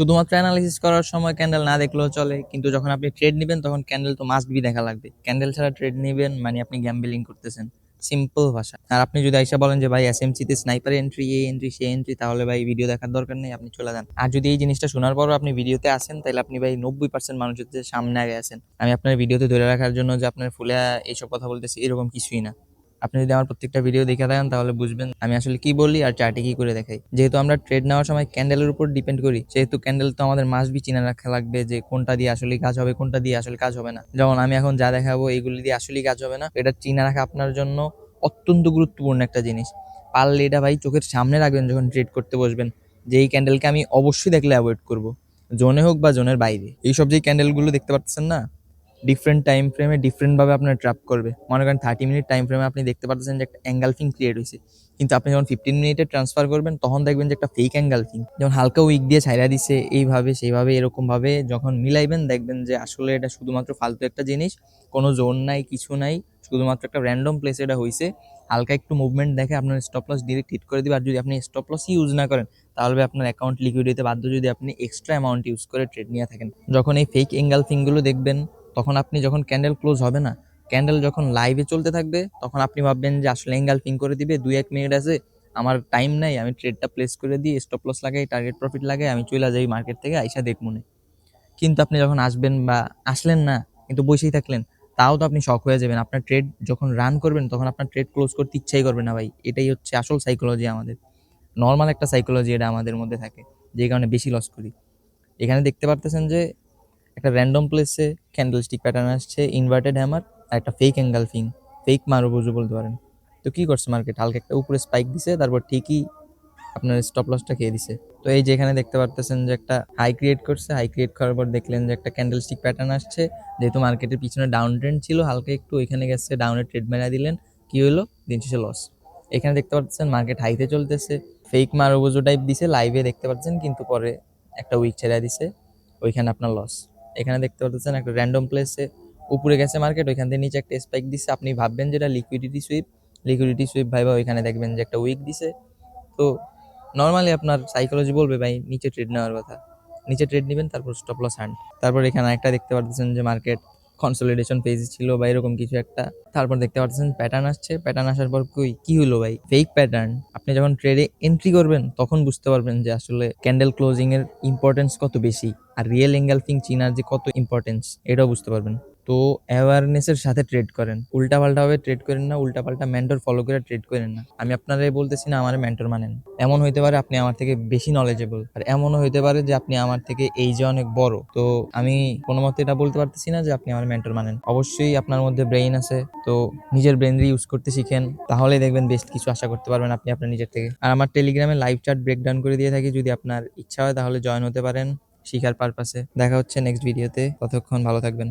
শুধুমাত্র অ্যানালাইসিস করার সময় ক্যান্ডেল না দেখলেও চলে, কিন্তু যখন আপনি ট্রেড নেবেন, তখন ক্যান্ডেল তো মাস্ট বি দেখা লাগবে। ক্যান্ডেল ছাড়া ট্রেড নেবেন মানে আপনি গ্যাম্বলিং করতেছেন। সিম্পল ভাষা। আর আপনি যদি আইসা বলেন যে, ভাই এসএমসি তে স্নাইপার এন্ট্রি এই এন্ট্রি সে এন্ট্রি তাহলে ভাই ভিডিও দেখার দরকার নেই, আপনি চলে যান। আর যদি এই জিনিসটা শোনার পরও আপনি ভিডিওতে আসেন তাহলে আপনি ভাই নব্বই পার্সেন্ট মানুষের সামনে আগে আছেন। আমি আপনার ভিডিওতে ধরে রাখার জন্য যে, আপনার ফুলে এইসব কথা বলতেছি, এরকম কিছুই না। আপনি যদি আমার প্রত্যেকটা ভিডিও দেখে থাকেন, তাহলে বুঝবেন আমি আসলে কি বলি আর চার্টে কি করে দেখাই। যেহেতু আমরা ট্রেড নেওয়ার সময় ক্যান্ডেলের উপর ডিপেন্ড করি, সেহেতু ক্যান্ডেল তো আমাদের মাস বি রাখা লাগবে যে কোনটা দিয়ে আসলে কাজ হবে, কোনটা দিয়ে আসলে কাজ হবে না। যেমন আমি এখন যা দেখাবো, এইগুলি দিয়ে আসলেই কাজ হবে না। এটা চিনে রাখা আপনার জন্য অত্যন্ত গুরুত্বপূর্ণ একটা জিনিস। পারলে এটা ভাই চোখের সামনে রাখবেন যখন ট্রেড করতে বসবেন, যে এই ক্যান্ডেলকে আমি অবশ্যই দেখলে অ্যাভয়েড করব। জোনে হোক বা জোনের বাইরে। এইসব যে ক্যান্ডেলগুলো দেখতে পাচ্ছেন না ডিফারেন্ট টাইম ফ্রেমে ডিফারেন্টভাবে আপনার ট্র্যাপ করবে। মনে করেন থার্টি মিনিট টাইম ফ্রেমে আপনি দেখতে পাচ্ছেন যে একটা অ্যাঙ্গালফিং ক্রিয়েট হয়েছে কিন্তু আপনি যখন ফিফটিন মিনিটে ট্রান্সফার করবেন, তখন দেখবেন যে একটা ফেক অ্যাঙ্গালফিং যখন হালকা উইক দিয়ে ছাইরা দিছে, এইভাবে, সেইভাবে এরকমভাবে যখন মিলাইবেন, দেখবেন যে আসলে এটা শুধুমাত্র ফালতু একটা জিনিস, কোনো জোন নাই, কিছু নাই, শুধুমাত্র একটা র্যান্ডম প্লেসে এটা হয়েছে হালকা একটু মুভমেন্ট দেখে আপনার স্টপ লস ডিরেক্ট হিট করে দিবে। আর যদি আপনি স্টপ লস ইউজ না করেন, তাহলে আপনার অ্যাকাউন্ট লিকুইড হতে বাধ্য যদি আপনি এক্সট্রা অ্যামাউন্ট ইউজ করে ট্রেড নিয়ে থাকেন। যখন এই ফেক এঙ্গালফিংগুলো দেখবেন তখন আপনি যখন ক্যান্ডেল ক্লোজ হবে না ক্যান্ডেল যখন লাইভে চলতে থাকবে, তখন আপনি ভাববেন যে আসলে এঙ্গালফিং করে দিবে দুই এক মিনিট আছে, আমার টাইম নাই, আমি ট্রেডটা প্লেস করে দিই স্টপ লস লাগাই টার্গেট প্রফিট লাগাই, আমি চলে যাই মার্কেট থেকে, আইসা দেখ মনে। কিন্তু আপনি যখন আসবেন বা আসলেন না, কিন্তু বসেই থাকলেন, তাও তো আপনি শখ হয়ে যাবেন। আপনার ট্রেড যখন রান করবেন, তখন আপনার ট্রেড ক্লোজ করতে ইচ্ছাই করবে না ভাই। এটাই হচ্ছে আসল সাইকোলজি আমাদের। নর্মাল একটা সাইকোলজি এটা আমাদের মধ্যে থাকে, যে কারণে বেশি লস করি। এখানে দেখতে পারতেছেন যে একটা র্যান্ডম প্লেসে ক্যান্ডেল স্টিক প্যাটার্ন আসছে ইনভার্টেড হ্যামার আর একটা ফেক অ্যাঙ্গালফিং ফেক মারো বুঝো বলতে পারেন। তো কী করছে মার্কেট হালকা একটা উপরে স্পাইক দিছে, তারপর ঠিকই আপনার স্টপ লসটা খেয়ে দিছে। তো এই যে এখানে দেখতে পারতেছেন যে একটা হাই ক্রিয়েট করছে হাই ক্রিয়েট করার পর দেখলেন যে একটা ক্যান্ডেল স্টিক প্যাটার্ন আসছে। যেহেতু মার্কেটের পিছনে ডাউন ট্রেন্ড ছিল, হালকা একটু ওইখানে গেছে ডাউনের ট্রেড মেরা দিলেন, কি হলো? দিন শেষে লস এখানে দেখতে পাচ্ছেন মার্কেট হাইতে চলতেছে। ফেক মারোবোজো টাইপ দিছে লাইভে দেখতে পাচ্ছেন কিন্তু পরে একটা উইক ছেড়ে দিছে, ওইখানে আপনার লস এখানে দেখতে পাচ্ছেন একটা র্যান্ডম প্লেসে উপরে গেছে মার্কেট ওইখান থেকে নিচে একটা স্পাইক দিছে। আপনি ভাববেন যেটা লিকুইডিটি সুইপ লিকুইডিটি সুইপ ভাইবা ওইখানে দেখবেন যে একটা উইক দিছে। তো নর্মালি আপনার সাইকোলজি বলবে ভাই, নিচে ট্রেড নেওয়ার কথা। নিচে ট্রেড নেবেন, তারপর স্টপ লস হ্যান্ড তারপর এখানে একটা দেখতে পাচ্ছেন যে মার্কেট কনসোলিডেশন পেজ ছিল বা এরকম কিছু একটা। তারপর দেখতে পাচ্ছেন প্যাটার্ন আসছে। প্যাটার্ন আসার পর কই, কি হলো ভাই? ফেক প্যাটার্ন আপনি যখন ট্রেডে এন্ট্রি করবেন, তখন বুঝতে পারবেন যে আসলে ক্যান্ডেল ক্লোজিং এর ইম্পর্টেন্স কত বেশি আর রিয়েল এঙ্গেলফিং চিনার যে কত ইম্পর্টেন্স এটাও বুঝতে পারবেন। তো অ্যাওয়ারনেসের সাথে ট্রেড করেন। উল্টা পাল্টা ভাবে ট্রেড করেন না উল্টা পাল্টা মেন্টর ফলো করে ট্রেড করেন না। আমি আপনারাই বলতেছি না, আমার মেন্টর মানেন। এমন হইতে পারে আপনি আমার থেকে বেশি নলেজেবল আর এমনও হইতে পারে যে আপনি আমার থেকে এই যে অনেক বড়। তো আমি কোনো মতে এটা বলতে পারতেছি না যে আপনি আমার মেন্টর মানেন। অবশ্যই আপনার মধ্যে ব্রেইন আছে, তো নিজের ব্রেন ইউজ করতে শিখেন। তাহলে দেখবেন বেস্ট কিছু আশা করতে পারবেন আপনি আপনার নিজের থেকে। আর আমার টেলিগ্রামে লাইভ চার্ট ব্রেকডাউন করে দিয়ে থাকি, যদি আপনার ইচ্ছা হয় তাহলে জয়েন হতে পারেন শিখার পারপাসে দেখা হচ্ছে নেক্সট ভিডিওতে ততক্ষণ ভালো থাকবেন।